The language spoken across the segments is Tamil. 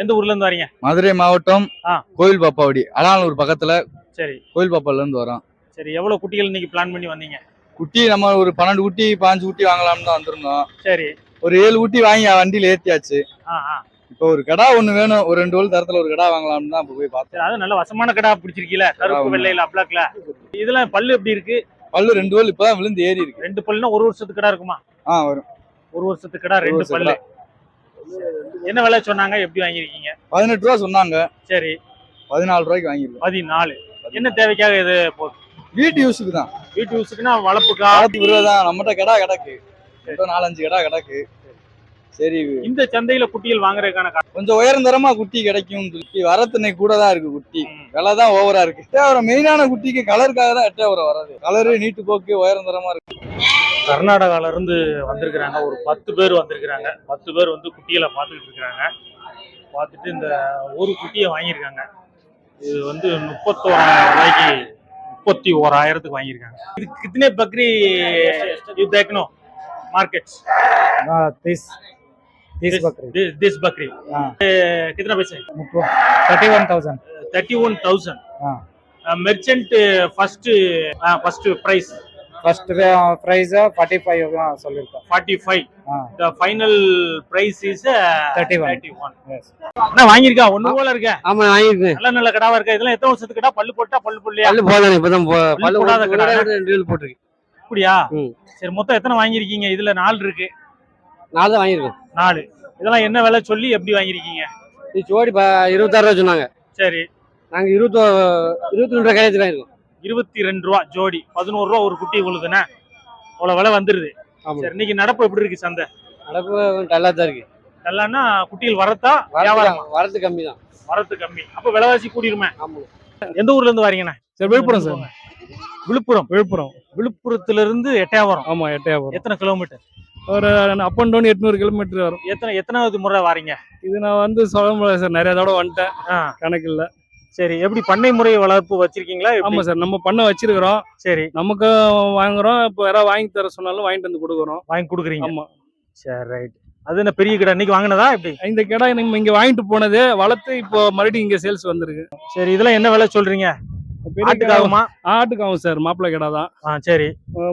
எந்த ஊர்ல இருந்து வரீங்க? மதுரை மாவட்டம். கோயில் பாப்பாவடி அலானூர் பக்கத்துல சரி. கோயில் பாப்பால இருந்து வரோம். சரி எவ்வளவு குட்டிகள் இன்னைக்கு பிளான் பண்ணி வந்தீங்க? குட்டி நம்ம ஒரு பன்னெண்டு குட்டி பாஞ்சு குட்டி வாங்கலாம்னு தான் வந்திருந்தோம். சரி. ஒரு ஏழு குட்டி வாங்கி வண்டியில ஏத்தியாச்சு. இப்போ ஒரு கடா ஒண்ணு வேணும் ஒரு ரெண்டு வழி தரத்துல ஒரு கடா வாங்கலாம்னு தான் போய் பார்த்தோம். சரி அது நல்ல வசமான கடா பிடிச்சிருக்கீல கருப்பு. வெள்ளையில அப்ளாக்ல இதெல்லாம் பல்லு எப்படி இருக்கு? பல்லு ரெண்டு வழி இப்பதான் விழுந்து ஏறி இருக்கு. ரெண்டு பல்லுனா ஒரு வருஷத்துக்கு கடா இருக்குமா? ஆ வரும். ஒரு வருஷத்துக்கு கடா ரெண்டு பல்லு. என்ன விலை சொன்னாங்க? எப்படி வாங்கியிருக்கீங்க? பதினெட்டு ரூபா சொன்னாங்க. சரி. பதினாலு ரூபாய்க்கு வாங்கிருக்கோம் பதினாலு. என்ன தேவைக்காக இது போகுது வீட்டு யூஸுக்கு தான். வீட்டு யூஸுக்குன்னா வளர்ப்புக்கா? காலத்து விருது தான். நம்மகிட்ட கடா கிடக்கு. மொத்தம் நாலஞ்சு கடா கிடக்கு. சரி. இந்த சந்தையில குட்டிகள் வாங்குறதுக்கான கொஞ்சம் உயர்ந்தரமா குட்டி கிடைக்கும் சொல்லி வரத்தினை கூட தான் இருக்கு குட்டி. விலை தான் ஓவரா இருக்கு. எட்டயபுரம் மெயினான குட்டிக்கு கலருக்காக தான் எட்டயபுரம் வராது கலரு நீட்டு போக்கு உயர்ந்தரமா இருக்கு. கர்நாடகால இருந்து வந்திருக்கிறாங்க. ஒரு பத்து பேர் வந்திருக்கிறாங்க. பத்து பேர் வந்து குட்டிகளை பார்த்துக்கிட்டு இருக்கிறாங்க. பார்த்துட்டு இந்த ஒரு குட்டியை வாங்கியிருக்காங்க. இது வந்து முப்பத்தோராயிரம் ரூபாய்க்கு முப்பத்தி ஓராயிரத்துக்கு வாங்கியிருக்காங்க. இது கித்தனை பக்ரி இது தேக்கணும். மார்க்கெட் திஸ் திஸ் பக்ரி. திஸ் பக்ரி. கித்தனை பைசா? Thirty one thousand thirty one thousand merchant first first price first price 45 தான் சொல்லிருக்கோம் 45 தி ஃபைனல் பிரைஸ் இஸ் 31 31 வாங்கிருக்கா ஒண்ணு போல இருக்க. ஆமா வாங்கிருக்கேன் நல்ல நல்ல கடாவா இருக்கு? இதெல்லாம் எத்தனை வருஷத்துக்கு கடா பல்லு போட்டா பல்லு புள்ளியா பல்லு போடல இப்பதான் பல்லு போடாத கடா ரெண்டு போட்டுருக்கு. அப்படியா? சரி மொத்தம் எத்தனை வாங்கிருக்கீங்க இதுல நாலு இருக்கு. நாலு தான் நாலு. இதெல்லாம் என்ன விலை சொல்லி எப்படி வாங்கிருக்கீங்க ஜோடி இருபத்தாறு ரூபா சொன்னாங்க. சரி. நாங்க இருபத்தி இருபத்தி ரெண்டு ரூபா கையெழுத்து வாங்கிருக்கோம் இருபத்தி ரெண்டு ரூபா ஜோடி பதினோரு ரூபா ஒரு குட்டி உழுதுண்ணே அவ்வளவு விலை வந்துருது. சரி இன்னைக்கு நடப்பு எப்படி இருக்கு சந்தை? நடப்பு நல்லா தான் இருக்கு. நல்லான்னா குட்டிகள் வரத்தா வியாபாரம்? வரது வரது கம்மி தான் வரத்து கம்மி. அப்ப விலைவாசி கூடிருமே. எந்த ஊர்ல இருந்து வரீங்கண்ணே? Sir Villupuram sir. Villupuram? Villupuram. விழுப்புரத்துல இருந்து எட்டயபுரம். ஆமா எட்டயபுரம். எத்தனை கிலோமீட்டர்? ஒரு அப் அண்ட் டவுன் எட்நூறு கிலோமீட்டர் வரும். எத்தனை எத்தனாவது முறை வாரீங்க? இது நான் வந்து சொல்ல முடியாது சார் நிறைய தடவை வந்துட்டேன். ஆ, கணக்கு இல்ல. சரி எப்படி பண்ணை முறை வளர்ப்பு வச்சிருக்கீங்களா? ஆமா சார் நம்ம பண்ண வச்சிருக்கிறோம். சரி. நமக்கு வாங்குறோம் இப்போ யாராவது வாங்கி தர சொன்னாலும் வாங்கிட்டு வந்து கொடுக்குறோம். வாங்கி கொடுக்குறீங்க. ஆமா. சரி ரைட் அது என்ன பெரிய கடை இன்னைக்கு வாங்கினதா எப்படி? இந்த கடை நம்ம இங்க வாங்கிட்டு போனது வளர்த்து இப்போ மறுபடியும் இங்க சேல்ஸ் வந்திருக்கு. சரி இதெல்லாம் என்ன விலை சொல்றீங்க? ஆட்டுக்காகுமா ஆட்டுக்கு ஆகும் சார் மாப்பிள்ளை கடை தான். ஆ சரி.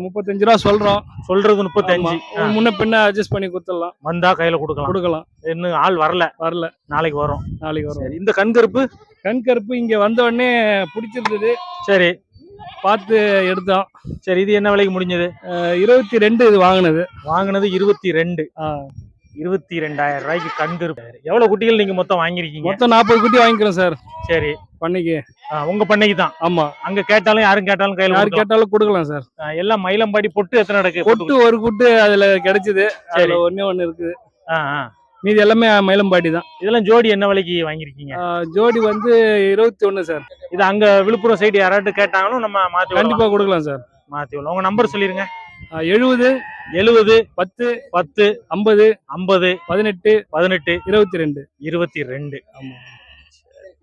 முப்பத்தஞ்சு ரூபா சொல்றோம். சொல்றது முப்பத்தஞ்சு. முன்ன பின்ன அட்ஜஸ்ட் பண்ணி கொடுத்துடலாம். வந்தா கையில கொடுக்கலாம். கொடுக்கலாம். இன்னும் ஆள் வரல. வரல. நாளைக்கு வரும். நாளைக்கு வரும். இந்த கண்கருப்பு கண் கருப்பு இங்க வந்த உடனே பிடிச்சிருந்தது. சரி. பார்த்து எடுத்தோம். சரி இது என்ன விலைக்கு முடிஞ்சது? இருபத்தி ரெண்டு இது வாங்கினது. வாங்கினது இருபத்தி ரெண்டு. ஆ. இருபத்தி ரெண்டாயிரம் ரூபாய்க்கு கண்கருப்பு எவ்வளவு குட்டிகள் நீங்க மொத்தம் வாங்கிருக்கீங்க மொத்தம் நாற்பது குட்டி வாங்கிக்கிறோம் சார். சரி. பண்ணைக்கு. உங்க பண்ணைக்கு தான்? ஆமா. அங்க கேட்டாலும் யாரும் கேட்டாலும் கையில யார் கொடுக்கலாம். கேட்டாலும் கொடுக்கலாம் சார். எல்லாம் மயிலம்பாடி பொட்டு எத்தனை நடக்கு கொட்டு ஒரு குட்டு அதுல கிடைச்சது. அதுல ஒண்ணே ஒண்ணு இருக்குது. மீதி எல்லாமே மயிலம்பாடி தான். இதெல்லாம் ஜோடி என்ன விலைக்கு வாங்கிருக்கீங்க அஹ் ஜோடி வந்து இருபத்தி ஒண்ணு சார். இது அங்க விழுப்புரம் சைடு யாராட்டும் கேட்டாங்களும் நம்ம மாத்தி. கண்டிப்பா கொடுக்கலாம் சார். மாத்தி உங்க நம்பர் சொல்லிருங்க. எழுபது எழுபது பத்து பத்து ஐம்பது ஐம்பது பதினெட்டு பதினெட்டு இருபத்தி ரெண்டு இருபத்தி ரெண்டு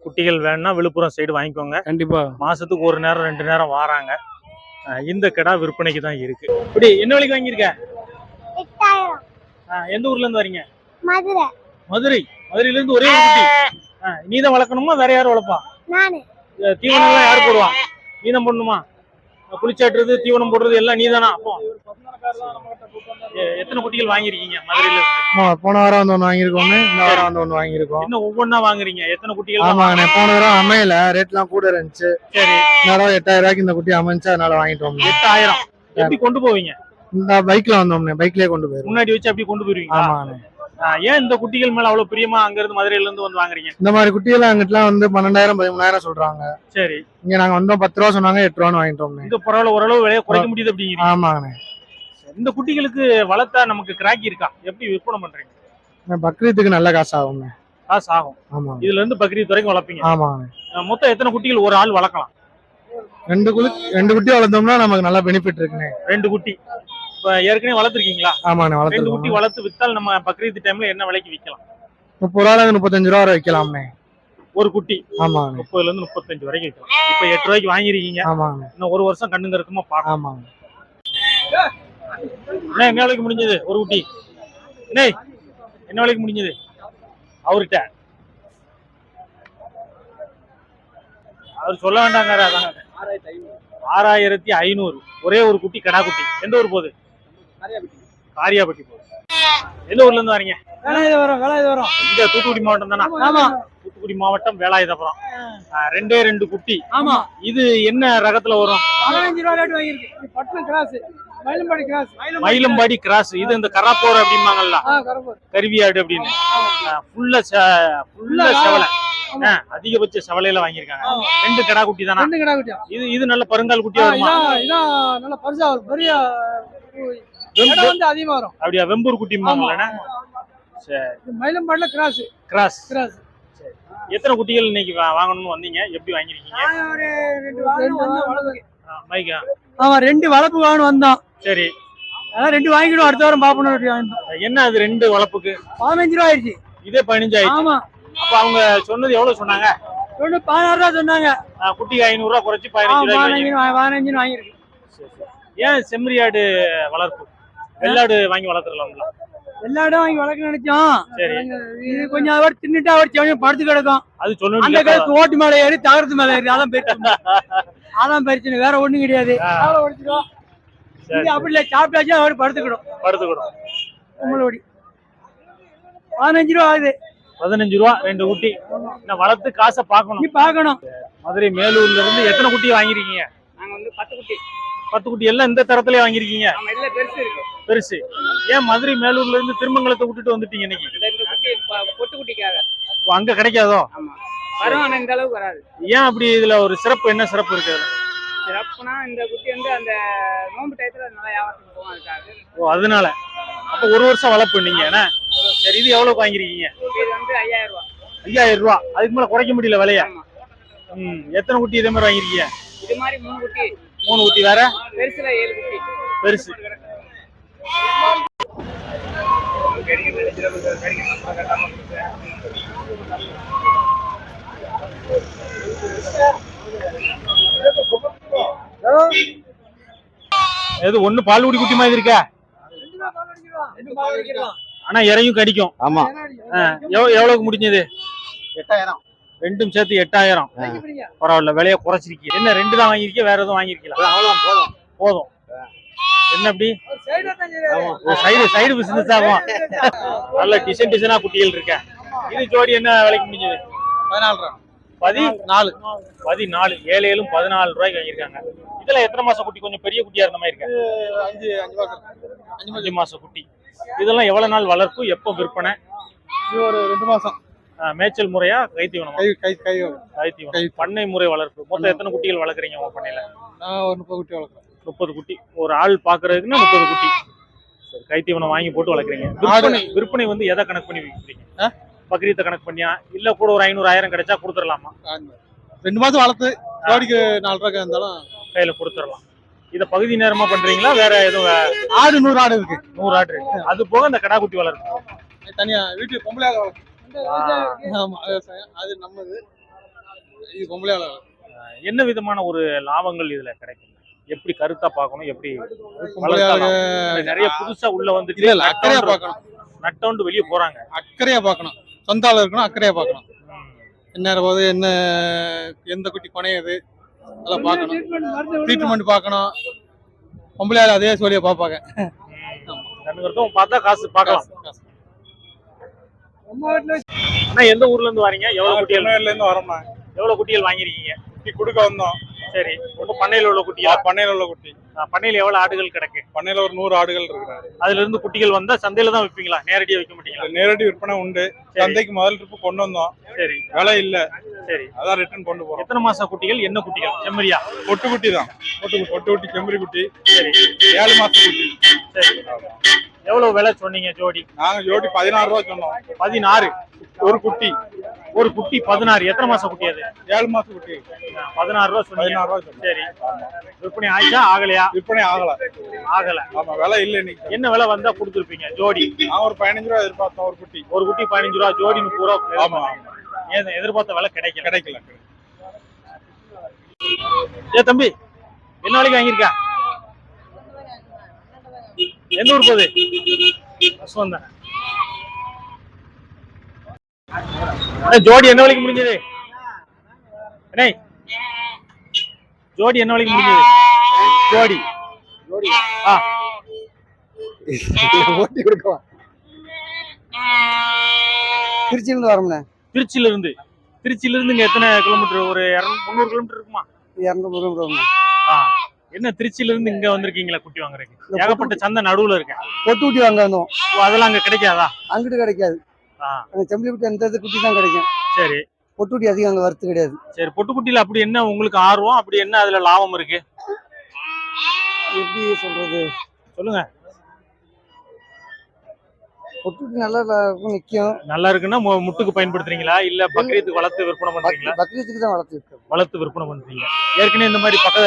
குட்டிகள் வேணும்னா விழுப்புரம் சைடு வாங்கிக்கோங்க. கண்டிப்பா. மாசத்துக்கு ஒரு நேரம் ரெண்டு நேரம் வாராங்க. இந்த கடை விற்பனைக்கு தான் இருக்கு. இப்படி என்ன விலைக்கு வாங்கியிருக்க? எந்த ஊர்ல இருந்து வரீங்க? மதுரை. மதுரை. மதுரையில இருந்து ஒரே ஒரு குட்டி. நீ தான் வளர்க்கணுமா? வேற யாரும் வளர்ப்பா? தீவனம் எல்லாம் யார் போடுவா? நீ தான் போடணுமா? குளிச்சாட்டுறது தீவனம் போடுறது எல்லாம் நீ தானா அப்போ. எத்தனை குட்டிகள் வாங்கியிருக்கீங்க? மதுரையில இருந்து. போன வாரம் வந்து ஒன்று வாங்கியிருக்கோம் இந்த வாரம் வந்து ஒன்று வாங்கியிருக்கோம். என்ன ஒவ்வொன்றா வாங்குறீங்க? எத்தனை குட்டிகள் ஆமாங்கண்ணே போன வாரம் அமையல ரேட்லாம் கூட இருந்துச்சு. சரி. இந்த எட்டாயிரம் ரூபாய்க்கு இந்த குட்டி அமைஞ்சு அதனால வாங்கிட்டோம். எட்டாயிரம். எப்படி கொண்டு போவீங்க? இந்த பைக்ல வந்தோம்ண்ணே பைக்லயே கொண்டு போயிருவோம். முன்னாடி வச்சு அப்படி கொண்டு போயிருவீங்க ஆமாங்கண்ணே. ஏன் இந்த குட்டிகள் மேல அவ்வளவு பிரியமா அங்க இருந்து மதுரையில இருந்து வந்து வாங்குறீங்க? இந்த மாதிரி குட்டியெல்லாம் அங்கிட்டலாம் வந்து பன்னெண்டாயிரம் பதிமூணாயிரம் சொல்றாங்க. சரி. இங்க நாங்க வந்தோம் பத்து ரூபா சொன்னாங்க எட்டு ரூபான்னு வாங்கிட்டோம்ண்ணே. இங்க பரவாயில்ல ஓரளவு விலையை குறைக்க முடியுது அப்படிங்கிறீங்க. ஆமாங்கண்ணே. இந்த குட்டிகளுக்கு வளர்த்தா நமக்கு கிராக்கி இருக்கா? எப்படி விற்பனை பண்றீங்க? பக்ரீத்துக்கு நல்ல காசு ஆகும்ண்ணே. காசு ஆகும். ஆமாங்க இதுல இருந்து பக்ரீத் வரைக்கும் வளர்ப்பீங்க. அஹ் மொத்தம் எத்தனை குட்டிகள் ஒரு ஆள் வளர்க்கலாம்? ரெண்டு குளி ரெண்டு குட்டி வளர்த்தோம்னா நமக்கு நல்ல பெனிஃபிட் இருக்குண்ணே. ரெண்டு குட்டி. இப்ப ஏற்கனவே வளர்த்துருக்கீங்களா? ஆமாண்ணே ரெண்டு குட்டி வளர்த்து வித்தால் நம்ம பக்ரீத் டைம்ல என்ன விலைக்கு விற்கலாம் முப்பது ரூபாயில முப்பத்தஞ்சு ரூபா வரை வைக்கலாம்ண்ணே. ஒரு குட்டி. ஆமாங்கண்ணே முப்பதுல இருந்து முப்பத்தஞ்சு வரைக்கும் விற்கலாம் இப்ப எட்டு ரூபாய்க்கு வாங்கிருக்கீங்க ஆமாங்கண்ணே இன்னும் ஒரு வருஷம் கண்ணுங்க இருக்குமா பார்க்கலாம். ஆமாங்க அண்ணா என்ன விலைக்கு முடிஞ்சது? ஒரு குட்டி. அண்ணே என்ன வேலைக்கு முடிஞ்சது? அவர்கிட்ட. அவர் சொல்ல வேண்டாங்க ஆறாயிரத்தி ஐநூறு. ஒரே ஒரு குட்டி கடா குட்டி எந்த ஊர் போகுது? காரியாபட்டி போகுது. எந்த ஊர்ல இருந்து வரீங்க? வேலாயுதபுரம் வேலாயுதபுரம் தூத்துக்குடி மாவட்டம் தானே? ஆமா. தூத்துக்குடி மாவட்டம் வேலாயுதபுரம் ரெண்டே ரெண்டு குட்டி. ஆமா. இது என்ன ரகத்துல வரும்? பதினஞ்சு ரூபா ரேட் வாங்கியிருக்கு. பட்டணம் கிராஸ். மயிலம்பாடி கிராஸ். இது இந்த கராப்போர் அப்படிம்பாங்கல்ல. கருவியாடு அப்படின்னு. ஃபுல்லா ஃபுல்லா செவலை. அதிகபட்ச செவலையில வாங்கியிருக்காங்க. ரெண்டு கடா குட்டி தானா? ரெண்டு கடை குட்டியா? இது இது நல்ல பருங்கால் குட்டியா வருமா? இதான் நல்ல பரிசா வரும். பெரிய வந்து அதிகமா வரும். அப்படியா? வெம்பூர் குட்டிம்பாங்கல்ல சரி. மயிலம்பாடில கிராஸ். கிராஸ். கிராஸ். எத்தனை குட்டிகள் இன்னைக்கு வாங்கணும்னு வந்தீங்க? எப்படி வாங்கிருக்கீங்க மைக்கா. ஆமா ரெண்டு வளர்ப்பு வாங்கணும் வந்தோம் சரி. அதான் ரெண்டு வாங்கிடும் அடுத்த வாரம் பாப்பணும் என்ன அது ரெண்டு வளர்ப்புக்கு பதினஞ்சு ரூபா ஆயிடுச்சு. இதே பதினஞ்சு ஆயிடுச்சு. ஆமா. அப்ப அவங்க சொன்னது எவ்வளவு சொன்னாங்க? ஒண்ணு பதினாறு ரூபா சொன்னாங்க. ஆ, குட்டிக்கு ஐநூறு ரூபா குறைச்சு பதினஞ்சு வாங்கி- பதினஞ்சுன்னு வாங்கியிருக்கு. ஏன் செம்மறியாடு வளர்ப்பு? வெள்ளாடு வாங்கி வளர்த்துக்கலாம்ல எல்லா இடம் வாங்கி வளர்க்க நினைச்சோம். சரி. இது கொஞ்சம் அவர் தின்னுட்டு அவர் செவனையும் படுத்து கிடக்கும். அது அந்த சொல்லணும் காலத்து ஓட்டு மேல ஏறி தகரத்து மேல ஏறி அதான் பிரச்சனை. அதான் பிரச்சனை வேற ஒண்ணும் கிடையாது. அப்படி இல்லை சாப்பிட்டாச்சும் அவர் படுத்துக்கிடும். படுத்துக்கிடும். உங்களோடி பதினஞ்சு ரூபா ஆகுது. பதினஞ்சு ரூபா ரெண்டு குட்டி. இன்னும் வளர்த்து காசை பார்க்கணும். பார்க்கணும். மதுரை மேலூர்ல இருந்து எத்தனை குட்டி வாங்கிருக்கீங்க நாங்க வந்து பத்து குட்டி. பத்து குட்டி எல்லாம் இந்த தரத்திலே வாங்கிருக்கீங்க பெருசு இருக்கு. பெருசு. ஏன் மதுரை மேலூர்ல இருந்து திருமங்கலத்தை விட்டுட்டு வந்துட்டீங்க இன்னைக்கு? இந்த இந்த குட்டி ப- பொட்டு குட்டிக்காக ஓ, அங்க கிடைக்காதோ? வரும் ஆனா இந்த அளவுக்கு வராது. ஏன் அப்படி இதுல ஒரு சிறப்பு என்ன சிறப்பு இருக்கு? சிறப்புனா இந்த குட்டி வந்து அந்த நோம்பு டயத்துல நல்லா வியாபாரத்துக்கு போகும் அதுக்காக. ஓ அதனால. அப்ப ஒரு வருஷம் வளர்ப்பு நீங்க என்ன? சரி இது எவ்வளவு வாங்கிருக்கீங்க இது வந்து ஐயாயிரம் ரூபாய் ஐயாயிரம் ரூபா. அதுக்கு மேல குறைக்க முடியல விலைய? ம் எத்தனை குட்டி இதே மாதிரி வாங்கிருக்கீங்க இது மாதிரி மூணு குட்டி. மூணு குட்டி வேற? பெருசுல ஏழு குட்டி. பெருசு. எது ஒண்ணு பால்குடி குட்டி மாதிரி இருக்கா. ஆனா இறையும் கடிக்கும். ஆமா. எவ்வளவுக்கு முடிஞ்சது? எட்டாயிரம். ரெண்டும் சேர்த்து எட்டாயிரம். பரவாயில்ல விலைய குறைச்சிருக்கீங்க. என்ன ரெண்டு தான் வாங்கிருக்கீங்க வேற எதுவும் போதும். போதும். என்ன அப்படி சைடு சைடு பிசினஸ் ஆகும் நல்ல டிசைன் டிசைனா குட்டிகள் இருக்க. இது ஜோடி என்ன விலைக்கு முடிஞ்சது? பதினாலு ரூபா. பதி? நாலு பதினாலு. ஏழு ஏழும் பதினாலு ரூபாய்க்கு வாங்கியிருக்காங்க. இதுல எத்தனை மாசம் குட்டி? கொஞ்சம் பெரிய குட்டியா இருந்த மாதிரி இருக்கு. அஞ்சு அஞ்சு மாசம். அஞ்சு மாசம் குட்டி. இதெல்லாம் எவ்வளவு நாள் வளர்ப்பு? எப்போ விற்பனை? இது ஒரு ரெண்டு மாசம். மேய்ச்சல் முறையா கைத்தீவனமா கை கை கை கைத்தீவனம். பண்ணை முறை வளர்ப்பு. மொத்தம் எத்தனை குட்டிகள் வளர்க்குறீங்க உங்க பண்ணையில? நான் ஒரு முப்பது குட்டி வளர்க்குறேன். முப்பது குட்டி. ஒரு ஆள் பாக்குறதுக்குன்னா முப்பது குட்டி. சரி கைத்தீவனம் வாங்கி போட்டு வளர்க்குறீங்க. விற்பனை விற்பனை வந்து எதை கணக்கு பண்ணி விற்கிறீங்க? பக்ரீத்தை கணக்கு பண்ணியா? இல்ல கூட ஒரு ஐநூறு ஆயிரம் கிடைச்சா கொடுத்துடலாமா? ரெண்டு மாசம் வளர்த்து ஜோடிக்கு நாலு ரூபா இருந்தாலும் கையில கொடுத்துடலாம். இத பகுதி நேரமா பண்றீங்களா? வேற எதுவும் ஆடு நூறு ஆடு இருக்கு. நூறு ஆடு இருக்கு. அது போக இந்த கடா குட்டி வளர்ப்பு தனியா வீட்டுக்கு பொம்பளையாக வளர்க்கும் அது நம்மது. இது பொம்பளையாக வளர்க்கும் என்ன விதமான ஒரு லாபங்கள் இதுல கிடைக்கும் எப்படி கருத்தா பார்க்கணும் எப்படி நிறைய புதுசா உள்ள வந்துட்டு இல்ல அக்கறையா பார்க்கணும். நட்டோண்டு வெளியே போறாங்க. அக்கறையா பார்க்கணும். சொந்த ஆள் இருக்கணும் அக்கறையா பார்க்கணும். என்ன போது என்ன எந்த குட்டி குணையுது அதெல்லாம் பார்க்கணும். ட்ரீட்மெண்ட் பார்க்கணும். பொம்பளையால் அதே சொல்லிய பார்ப்பாங்க. ரெண்டு பேருக்கும் பார்த்தா காசு பார்க்கலாம். ஆனா எந்த ஊர்ல இருந்து வரீங்க? எவ்வளவு குட்டிகள்? இருந்து வரோம்ண்ணா எவ்வளவு குட்டிகள் வாங்கிருக்கீங்க குட்டி கொடுக்க வந்தோம். சரி. உங்க பண்ணையில உள்ள குட்டியா பண்ணையில உள்ள குட்டி. பண்ணையில எவ்வளவு ஆடுகள் கிடக்கு? பண்ணையில ஒரு நூறு ஆடுகள் இருக்கிறாரு. அதுல இருந்து குட்டிகள் வந்தா சந்தையில தான் விப்பீங்களா? நேரடியா விற்க மாட்டீங்களா? நேரடி விற்பனை உண்டு. சந்தைக்கு முதல் ட்ரிப்பு கொண்டு வந்தோம். சரி. விலை இல்ல. சரி. அதான் ரிட்டர்ன் கொண்டு போறோம். எத்தனை மாச குட்டிகள்? என்ன குட்டிகள்? செம்மறியா? பொட்டு குட்டி தான். பொட்டு பொட்டு குட்டி செம்பரி குட்டி. சரி. ஏழு மாச குட்டி. சரி. எவ்வளவு விலை சொன்னீங்க ஜோடி? நாங்க ஜோடி பதினாறு ரூபா சொன்னோம். பதினாறு. ஒரு குட்டி. ஒரு குட்டி பதினாறு. எத்தனை மாசம் குட்டி அது? ஏழு மாச குட்டி. பதினாறு ரூபா பதினாறு ரூபா சரி. விற்பனை ஆயிச்சா? ஆகலையா? விற்பனை ஆகல. ஆகல. ஆமா விலை இல்ல இன்னைக்கு. என்ன விலை வந்தா கொடுத்துருப்பீங்க? ஜோடி. நான் ஒரு பதினஞ்சு ரூபா எதிர்பார்த்தோம் ஒரு குட்டி. ஒரு குட்டி பதினஞ்சு ரூபா ஜோடி முப்பது ரூபா ஆமா. ஏன் எதிர்பார்த்த விலை கிடைக்கல. கிடைக்கல. ஏ தம்பி என்ன வேலைக்கு வாங்கியிருக்கா? எந்த ஊர் போகுது. வந்தேன் ஜோடி என்ன வேலைக்கு முடிஞ்சது? அண்ணே ஜோடி என்ன விலைக்கு முடிஞ்சது? ஜோடி. ஆ. ஓட்டி கொடுக்கலாம் திருச்சியிலிருந்து வரோம்ண்ணே. திருச்சியில இருந்து திருச்சியில இருந்து இங்க எத்தனை கிலோமீட்டர் ஒரு முந்நூறு கிலோமீட்டர் இருக்குமா? இரநூறு கிலோமீட்டர் ஆ. என்ன திருச்சியில இருந்து இங்க வந்திருக்கீங்களா குட்டி வாங்குறதுக்கு? ஏகப்பட்ட சந்தை நடுவுல இருக்கேன் பொட்டு குட்டி வாங்க வந்தோம். அதெல்லாம் அங்க கிடைக்காதா? அங்கிட்டு கிடைக்காது. அந்த செம்பளி குட்டி அந்த குட்டி தான் கிடைக்கும். சரி. பொட்டு குட்டி அதிகம் அங்கே வரத்து கிடையாது. சரி பொட்டுக்குட்டியில அப்படி என்ன உங்களுக்கு ஆர்வம்? அப்படி என்ன அதுல லாபம் இருக்கு? எப்படி சொல்றது? சொல்லுங்க. பொட்டு குட்டி நல்லா நிற்கும் நல்லா இருக்குன்னா முட்டுக்கு பயன்படுத்துறீங்களா? இல்ல பக்ரீத்துக்கு வளர்த்து விற்பனை பண்றீங்களா? பக்ரீத்துக்கு தான் வளர்த்து வளர்த்து விற்பனை பண்றீங்க. ஏற்கனவே இந்த மாதிரி பக்க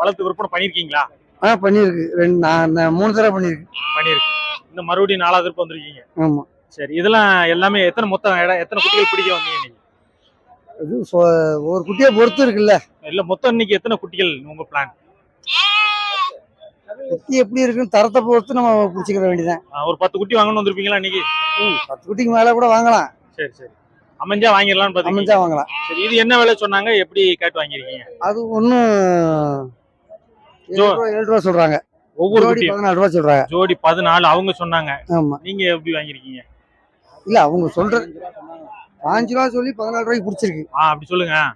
வளர்த்து விற்பனை பண்ணிருக்கீங்களா ஆ பண்ணியிருக்கு. ரெண்டு நான் மூணு தடவை பண்ணியிருக்கு. பண்ணிருக்கு இந்த மறுபடியும் நாலாவது திருப்பம் வந்திருக்கீங்க. ஆமாம் சரி இதெல்லாம் எல்லாமே எத்தனை மொத்தம் இடம் எத்தனை குட்டிகள் பிடிக்க வந்தீங்க நீங்க இது சொ- ஒரு குட்டியை பொறுத்து இருக்குல்ல. இல்ல மொத்தம் இன்னைக்கு எத்தனை குட்டிகள் உங்க பிளான் குட்டி எப்படி இருக்குன்னு தரத்தை பொறுத்து நம்ம பிடிச்சிக்கிற வேண்டியதான் ஒரு பத்து குட்டி வாங்கணும்னு வந்திருப்பீங்களா இன்னைக்கு? பத்து குட்டிக்கு மேலே கூட வாங்கலாம். சரி சரி. அமைஞ்சா வாங்கிடலாம்னு பாத்தீங்க அமைஞ்சா வாங்கலாம். சரி இது என்ன விலை சொன்னாங்க? எப்படி கேட்டு வாங்கிருக்கீங்க அது ஒன்றும் ஏழு ரூபா ஏழு ரூபா சொல்றாங்க. ஒவ்வொரு ஜோடி குட்டியும். பதினாலு ரூபா சொல்றாங்க. ஜோடி பதினாலு அவங்க சொன்னாங்க. ஆமா. நீங்க எப்படி வாங்கிருக்கீங்க இல்ல அவங்க சொல்ற பாஞ்சு ரூபா சொல்லி பதினாலு ரூபாய்க்கு பிடிச்சிருக்கு. ஆ அப்படி சொல்லுங்க.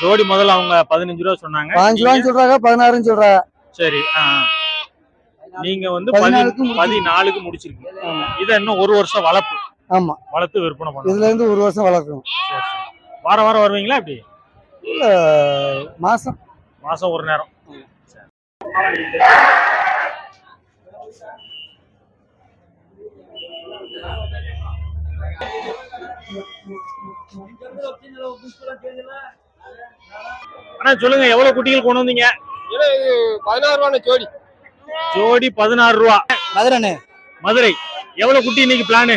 ஜோடி முதல்ல அவங்க பதினஞ்சு ரூபா சொன்னாங்க. பாஞ்சு ரூபான்னு சொல்றாங்க பதினாறுன்னு சொல்றாங்க. சரி ஆ. நீங்க வந்து பதினாலுக்கு பதி- முடிச்சிருக்கு. பதினாலுக்கு முடிச்சிருக்கு. ஆமா. இதை இன்னும் ஒரு வருஷம் வளர்ப்பு. ஆமா. வளர்த்து விற்பனை பண்ணணும். இதுல இருந்து ஒரு வருஷம் வளர்க்கணும். வாரம் வாரம் வருவீங்களா இப்படி இல்ல மாசம். மாசம் ஒரு நேரம். அண்ணா சொல்லுங்க எவ்வளவு குட்டிகள் கொண்டு வந்தீங்க? பதினாறு ரூபா ஜோடி. ஜோடி பதினாறு ரூபா. மதுரைண்ணே. மதுரை எவ்வளவு குட்டி இன்னைக்கு பிளானு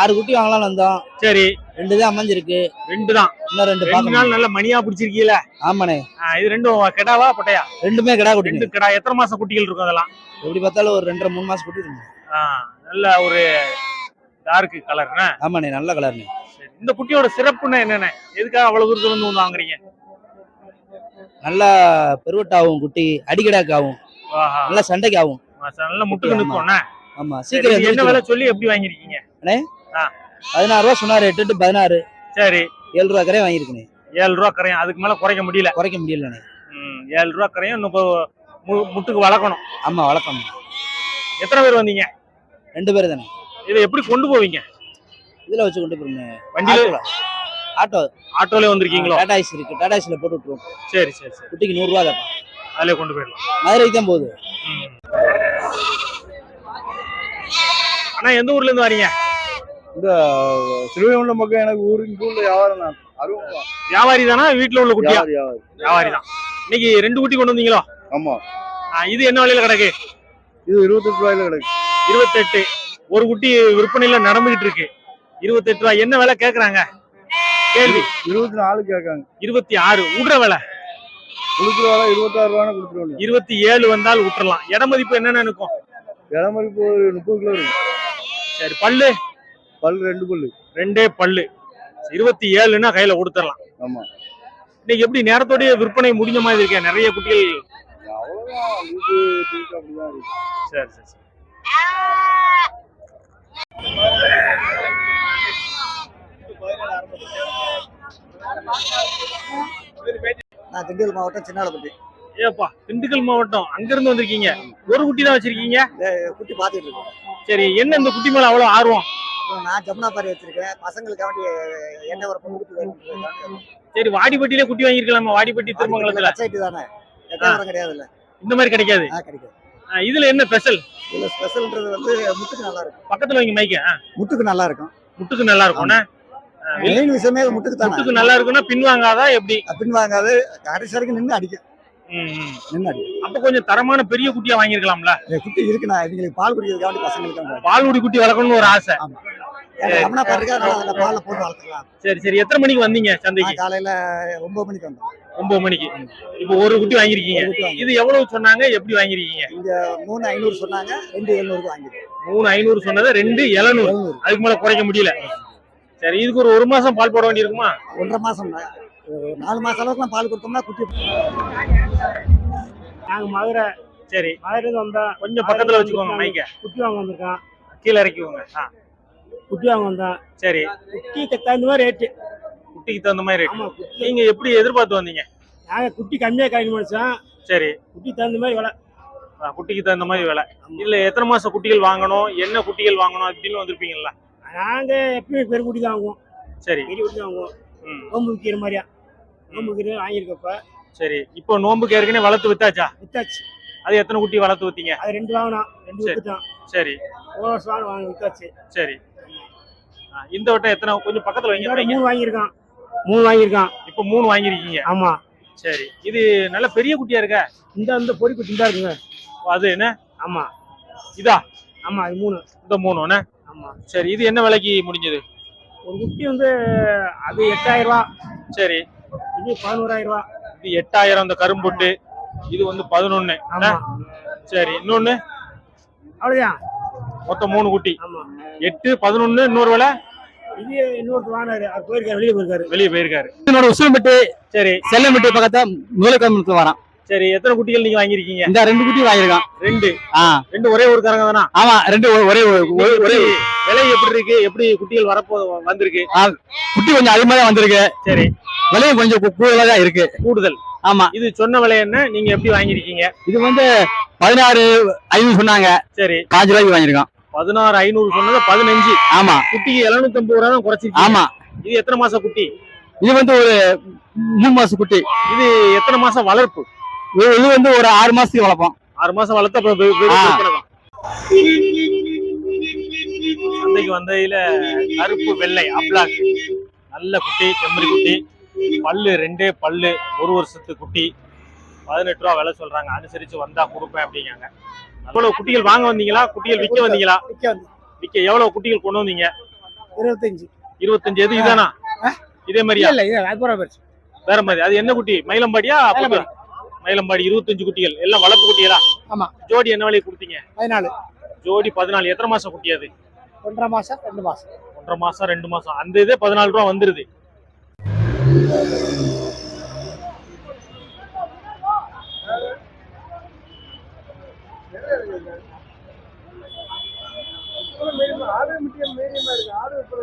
ஆறு குட்டி வாங்கலாம்னு வந்தோம். சரி. ரெண்டு தான் அமைஞ்சிருக்கு. ரெண்டு தான். இன்னும் ரெண்டு ரெண்டு நாள் நல்ல மணியா பிடிச்சிருக்கீல? ஆமாண்ணே. இது ரெண்டும் கெடாவா பட்டையா? ரெண்டுமே கிடா குட்டி. ரெண்டு கடா. எத்தனை மாசம் குட்டிகள் இருக்கும் அதெல்லாம்? எப்படி பார்த்தாலும் ஒரு ரெண்டரை மூணு மாசம் குட்டி நல்ல ஒரு டார்க் கலர்னா ஆமாண்ணே நல்ல கலர்ண்ணே இந்த குட்டியோட சிறப்புன்னா என்னென்ன எதுக்காக அவ்வளவு தூரத்துல இருந்து வந்து வாங்குறீங்க? நல்லா பெருவட்டாகும் குட்டி அடிக்கடாக்கு ஆகும் ஆஹா. நல்லா சண்டைக்கு ஆகும் மாசம் நல்ல முட்டுக்கு. நிற்கும்ண்ணே. ஆமா. சீக்கிரம் என்ன. விலை சொல்லி எப்படி வாங்கிருக்கீங்க பதினாறு ரூபா சொன்னாரு எட்டு பதினாறு. சரி. ஏழு ரூபா கரையும் வாங்கியிருக்கேன். ஏழு ரூபா கரையும் அதுக்கு மேல குறைக்க முடியல. குறைக்க முடியலண்ணே. ஏழு ரூபா கரையும் இன்னும் முட்டுக்கு வளர்க்கணும். ஆமா வழக்கம் எத்தனை பேர் வந்தீங்க? ரெண்டு பேர் தானே. இதை எப்படி கொண்டு போவீங்க? இதுல வச்சு கொண்டு போயிருங்க வண்டியில ஆட்டோ. ஆட்டோல வந்திருக்கீங்களோ? டாடா ஐஸ் இருக்கு. டாடா ஐஸ்ல போட்டு விட்டுருவோம். சரி சரி சரி. குட்டிக்கு நூறு ரூபா கேட்பான் அதிலே கொண்டு போயிடலாம். மதுரைக்கு தான் போகுது. அண்ணா எந்த ஊர்ல இருந்து வரீங்க? திருவைகுண்டம் பக்கம் எனக்கு ஊருக்கு ஊர்ல வியாபாரம் தான். அறுபது வியாபாரி தானா? வீட்டுல உள்ள குட்டியா? வியாபாரி வியாபாரி. தான். இன்னைக்கு ரெண்டு குட்டி கொண்டு வந்தீங்களோ? ஆமா. ஆ, இது என்ன விலையில கிடக்கு? இது இருபத்தெட்டு ரூபாயில கிடைக்கும் இருபத்தெட்டு. ஒரு குட்டி விற்பனையில நடந்துகிட்டு இருக்கு. இருபத்தெட்டு ரூபாய். என்ன விலை கேக்குறாங்க? கேள்வி. இருபத்தி நாலு கேட்காங்க. இருபத்தி ஆறு. விடுற விலை. கொடுக்குற வேலை இருபத்தாறு ரூபான்னு கொடுத்துருவாங்க இருபத்தி ஏழு வந்தால் விட்டுறலாம் இட மதிப்பு என்னென்ன இருக்கும்? இடமதிப்பு ஒரு முப்பது கிலோ இருக்கு சரி பல்லு? பல் ரெண்டு பல்லு. ரெண்டே பல்லு. இருபத்தி ஏழுன்னா கையில கொடுத்துடலாம். ஆமா. இன்னைக்கு எப்படி நேரத்தோடய விற்பனை முடிஞ்ச மாதிரி இருக்கேன் நிறைய குட்டிகள். சரி சரி சரி. நான் திண்டுக்கல் மாவட்டம் சின்னாலப்பட்டி ஏப்பா திண்டுக்கல் மாவட்டம். அங்க இருந்து வந்திருக்கீங்க. ஒரு குட்டி தான் வச்சிருக்கீங்க? குட்டி பார்த்துட்டு இருக்கேன் சரி என்ன இந்த குட்டி மேல அவ்வளவு ஆர்வம்? நான் ஜமுனா பாரி வச்சிருக்கேன். பசங்களுக்காண்டி எண்ணெய் ஒரு பொண்ணு வேணும் சரி வாடிப்பட்டியிலே குட்டி வாங்கியிருக்கலாமா வாடிப்பட்டி திருமங்கலத்துல. வெப்சைட் தானே. எட்டாயிரம் கிடையாதுல்ல. இந்த மாதிரி கிடைக்காது? ஆ, இதுல என்ன ஸ்பெஷல் இதுல ஸ்பெஷல்ன்றது வந்து முட்டுக்கு நல்லா இருக்கும். பக்கத்துல வைங்க மைக்க முட்டுக்கு நல்லா இருக்கும். முட்டுக்கு நல்லா இருக்கும்னா? மெயின் விஷயமே முட்டுக்கு தானே. முட்டுக்கு நல்லா இருக்கும்னா பின் வாங்காதா எப்படி? பின் வாங்காது. கடைசி வரைக்கும் நின்று அடிக்கும். அப்ப கொஞ்சம் தரமான பெரிய குட்டியா வாங்கியிருக்கலாம்ல? இந்த குட்டி இருக்குண்ணா இவங்களுக்கு பால் குடிக்கிறதுக்காண்டி பசங்களுக்கு பால்குடி குட்டி வளர்க்கணும்னு ஒரு ஆசை. இருக்கு பாலில் போட்டு வளர்த்துக்கலாம். சரி சரி. எத்தனை மணிக்கு வந்தீங்க சந்தைக்கு? நான் காலையில ஒன்பது மணிக்கு வந்தோம் ஒன்பது மணிக்கு. இப்போ ஒரு குட்டி வாங்கியிருக்கீங்க. குட்டி இது எவ்வளவு சொன்னாங்க? எப்படி வாங்கிருக்கீங்க இங்க மூணு ஐநூறு சொன்னாங்க ரெண்டு எழுநூறுக்கு வாங்கிருக்கோம் மூணு ஐநூறு சொன்னதை ரெண்டு எழுநூறு. எழுநூறு. அதுக்கு மேல குறைக்க முடியல. சரி இதுக்கு ஒரு ஒரு மாசம் பால் போட வேண்டியிருக்குமா? ஒன்றரை மாசம் ஒரு நாலு மாசம் அளவுக்குலாம் பால் கொடுத்தோம்னா குட்டி நாங்க மதுரை சரி. மதுரையில வந்தோம் கொஞ்சம் பக்கத்துல வச்சுக்கோங்க மைக்க. குட்டி வாங்க வந்திருக்கோம் கீழே இறக்கிக்கோங்க. ஆ. குட்டி வாங்க வந்தோம் சரி. குட்டிக்கு தகுந்த மாதிரி ரேட்டு குட்டிக்கு தகுந்த மாதிரி குட்டி. நீங்க எப்படி எதிர்பார்த்து வந்தீங்க? நாங்க குட்டி கம்மியா கிடைக்க முடிச்சோம் சரி குட்டி தகுந்த மாதிரி விலை. ஆ, குட்டிக்கு தகுந்த மாதிரி விலை. இல்ல எத்தனை மாசம் குட்டிகள் வாங்கணும் என்ன குட்டிகள் வாங்கணும் அப்படின்னு வந்திருப்பீங்கல்ல? நாங்க எப்பயும் பெரு குட்டி தான் வாங்குவோம். சரி. பெரிய குட்டி தான் வாங்குவோம். ம். நோம்பு விற்கிற மாதிரியா? நோம்பு விற்கிற வாங்கியிருக்கப்ப சரி. இப்போ நோம்புக்கு ஏற்கனவே வளர்த்து வித்தாச்சா? வித்தாச்சு. அது எத்தனை குட்டி வளர்த்து வித்தீங்க? அது ரெண்டு வாங்கினோம் ரெண்டு சரி. வித்துட்டோம் சரி. ஒரு வருஷம் வாங்க வித்தாச்சு. சரி. இந்த வட்டம் எத்தனை கொஞ்சம் பக்கத்துல வைங்க. மூணு வாங்கியிருக்கான். மூணு வாங்கியிருக்கான். இப்போ மூணு வாங்கியிருக்கீங்க. ஆமா. சரி. இது நல்ல பெரிய குட்டியா இருக்க? இந்த இந்த பொடி குட்டி தான் இருக்குங்க. அது என்ன? ஆமா. இதா? ஆமா அது மூணு. இந்த மூணு என்ன? ஆமா. சரி இது என்ன விலைக்கு முடிஞ்சது? ஒரு குட்டி வந்து அது எட்டாயிரம் ரூபா. சரி. இது பதினோராயிரம் ரூபா. இது எட்டாயிரம் இந்த கரும்புட்டு. இது வந்து பதினொன்னு சரி இன்னொன்னு? அவ்வளவுதான். மொத்தம் மூணு குட்டி. ஆமா. எட்டு பதினொன்னு இன்னொரு விலை? இது அவர் போயிருக்காரு வெளியே போயிருக்காரு. வெளியே போயிருக்காரு. என்னோட உசிலம்பட்டு சரி. செல்லம்பட்டு பக்கத்துல முதலக்கிழமை வரான். சரி எத்தனை குட்டிகள் நீங்க வாங்கியிருக்கீங்க? இந்த ரெண்டு குட்டி வாங்கியிருக்கான். ரெண்டு. ஆ. ரெண்டு ஒரே ஒரு கரங்க தானா? ஆமா ரெண்டு ஒரே ஒரே விலை எப்படி இருக்கு? எப்படி குட்டிகள் வரப்போ வந்திருக்கு? குட்டி கொஞ்சம் அதிகமா தான் வந்திருக்கு. சரி. விலையும் கொஞ்சம் கூடுதலா தான் இருக்கு. கூடுதல். ஆமா. இது சொன்ன விலை என்ன? நீங்க எப்படி வாங்கியிருக்கீங்க? இது வந்து பதினாறு ஐநூறு சொன்னாங்க. சரி. பாஞ்சு ரூபாய்க்கு பதினாறு ஐநூறு சொன்னது பதினஞ்சு. ஆமா. குட்டிக்கு எழுநூத்தி ஐம்பது ரூபா தான் குறைச்சிருக்கீங்க. ஆமா. இது எத்தனை மாசம் குட்டி? இது வந்து ஒரு மூணு மாசம் குட்டி. இது எத்தனை மாசம் வளர்ப்பு? இது வந்து ஒரு ஆறு மாசத்துக்கு வளர்ப்போம். ஆறு மாசம் வளர்த்து அப்புறம். சந்தைக்கு வந்ததுல கருப்பு வெள்ளை அப்ளாக் நல்ல குட்டி செம்மறி குட்டி. பல்லு ரெண்டே பல்லு ஒரு வருஷத்து குட்டி. பதினெட்டு ரூபா விலை சொல்றாங்க. அனுசரிச்சு வந்தா கொடுப்பேன் அப்படிங்காங்க எவ்வளவு குட்டிகள் வாங்க வந்தீங்களா? குட்டிகள் விற்க வந்தீங்களா? விற்க எவ்வளவு குட்டிகள் கொண்டு வந்தீங்க? இருபத்தஞ்சு. இருபத்தஞ்சு. எது இதானா? இதே மாதிரியா? வேற மாதிரி. அது என்ன குட்டி? மயிலம்பாடியா? மயிலம்பாடி. மயிலம்பாடி இருபத்தஞ்சு குட்டிகள். எல்லாம் வளர்ப்பு குட்டிகளா? ஆமா. ஜோடி என்ன விலைக்கு கொடுத்தீங்க? பதினாலு. ஜோடி பதினாலு. எத்தனை மாசம் குட்டி அது? ஒன்றரை மாசம் ரெண்டு மாசம். ஒன்றரை மாசம் ரெண்டு மாசம். அந்த இதே பதினாலு ரூபா வந்துருது. ஆடு மீடியம் மீடியமா இருக்கு. ஆர்டர் எப்படி